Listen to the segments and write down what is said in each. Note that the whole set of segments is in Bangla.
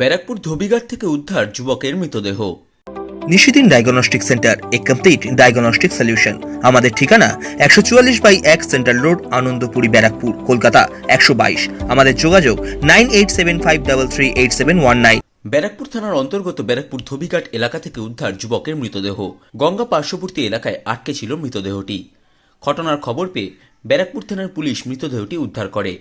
ব্যারাকপুর ধোবিঘাট থেকে উদ্ধার যুবকের মৃতদেহ। নিশিদিন ডায়াগনস্টিক সেন্টার এ কমপ্লিট ডায়াগনস্টিক সলিউশন আমাদের ঠিকানা একশো চুয়াল্লিশ বাই এক সেন্ট্রাল রোড আনন্দপুরি ব্যারাকপুর কলকাতা একশো বাইশ। আমাদের যোগাযোগ nine eight seven five double three eight seven one nine. Barrackpore থানার অন্তর্গত ব্যারাকপুর ধোবিঘাট এলাকা থেকে উদ্ধার যুবকের মৃতদেহ। গঙ্গা পার্শ্ববর্তী এলাকায় আটকে ছিল মৃতদেহটি। ঘটনার খবর পেয়ে ব্যারাকপুর থানার পুলিশ মৃতদেহটি উদ্ধার করে।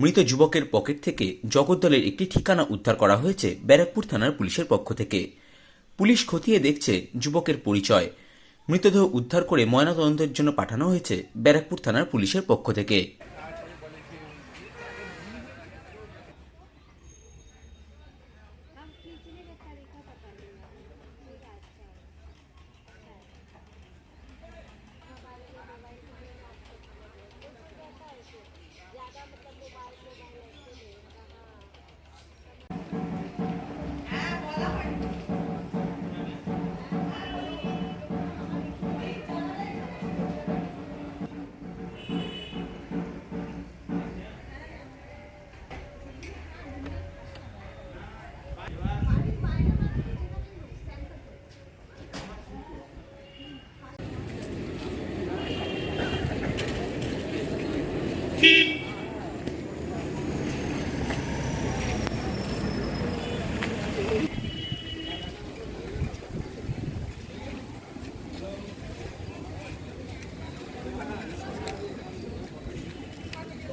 মৃত যুবকের পকেট থেকে জগদ্দলের একটি ঠিকানা উদ্ধার করা হয়েছে ব্যারাকপুর থানার পুলিশের পক্ষ থেকে। পুলিশ খতিয়ে দেখছে যুবকের পরিচয়। মৃতদেহ উদ্ধার করে ময়নাতদন্তের জন্য পাঠানো হয়েছে ব্যারাকপুর থানার পুলিশের পক্ষ থেকে।